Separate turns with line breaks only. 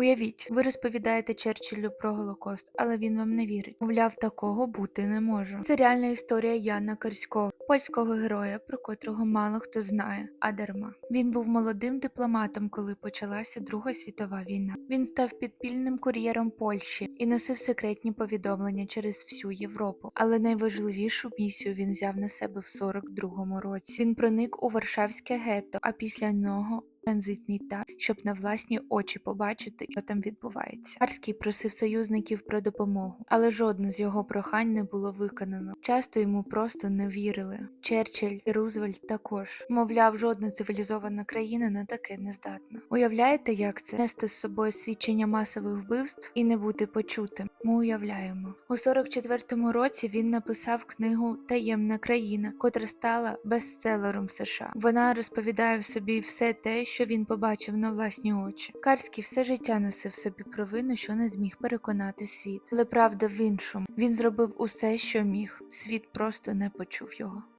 Уявіть, ви розповідаєте Черчиллю про Голокост, але він вам не вірить. Мовляв, такого бути не може. Це реальна історія Яна Карського, польського героя, про котрого мало хто знає, а дарма. Він був молодим дипломатом, коли почалася Друга світова війна. Він став підпільним кур'єром Польщі і носив секретні повідомлення через всю Європу. Але найважливішу місію він взяв на себе в 42-му році. Він проник у Варшавське гетто, а після нього транзитний так, щоб на власні очі побачити, що там відбувається. Карський просив союзників про допомогу, але жодне з його прохань не було виконано. Часто йому просто не вірили. Черчилль і Рузвельт також. Мовляв, жодна цивілізована країна на таке не здатна. Уявляєте, як це нести з собою свідчення масових вбивств і не бути почутим? Ми уявляємо. У 44-му році він написав книгу Таємна країна, котра стала бестселером США. Вона розповідає в собі все те, що він побачив на власні очі. Карський все життя носив собі провину, що не зміг переконати світ. Але правда в іншому. Він зробив усе, що міг. Світ просто не почув його.